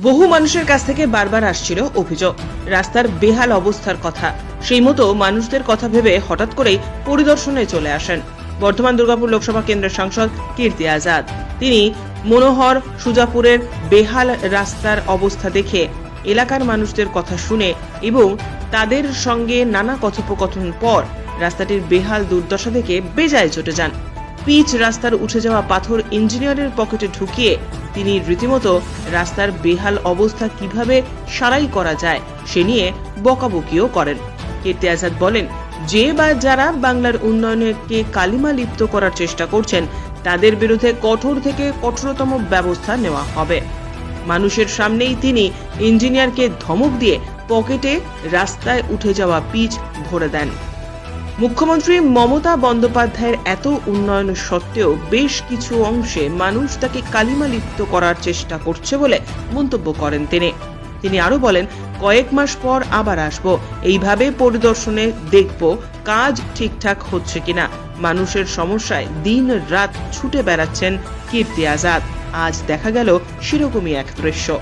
বহু মানুষের কাছ থেকে বারবার আসছিল অভিযোগ। রাস্তার বেহাল অবস্থার কথা। সেই মতো মানুষদের কথা ভেবে হঠাৎ করেই পরিদর্শনে চলে আসেন বর্ধমান দুর্গাপুর লোকসভা কেন্দ্রের সাংসদ কীর্তি আজাদ। তিনি মনোহর সুজাপুরের বেহাল রাস্তার অবস্থা দেখে এলাকার মানুষদের কথা শুনে এবং তাদের সঙ্গে নানা কথোপকথন পর রাস্তাটির বেহাল দুর্দশা দেখে বেজায় চটে যান। পিচ রাস্তার উঠে যাওয়া পাথর ইঞ্জিনিয়ারের পকেটে ঢুকিয়ে তিনি রীতিমতো রাস্তার বেহাল অবস্থা কীভাবে সারাই করা যায়, সে নিয়ে বকাবকিও করেন। কীর্তি আজাদ বলেন, যে বা যারা বাংলার উন্নয়নকে কালিমা লিপ্ত করার চেষ্টা করছেন, তাদের বিরুদ্ধে কঠোর থেকে কঠোরতম ব্যবস্থা নেওয়া হবে। মানুষের সামনেই তিনি ইঞ্জিনিয়ারকে ধমক দিয়ে পকেটে রাস্তায় উঠে যাওয়া পিচ ভরে দেন। মুখ্যমন্ত্রী মমতা বন্দ্যোপাধ্যায়ের এত উন্নয়ন সত্ত্বেও বেশ কিছু অংশে মানুষ তাকে কালিমালিপ্ত করার চেষ্টা করছে বলে মন্তব্য করেন তিনি। তিনি আরও বলেন, কয়েক মাস পর আবার আসব। এইভাবে পরিদর্শনে দেখব কাজ ঠিকঠাক হচ্ছে কিনা। মানুষের সমস্যায় দিন রাত ছুটে বেড়াচ্ছেন কীর্তি আজাদ। আজ দেখা গেল সেরকমই এক দৃশ্য।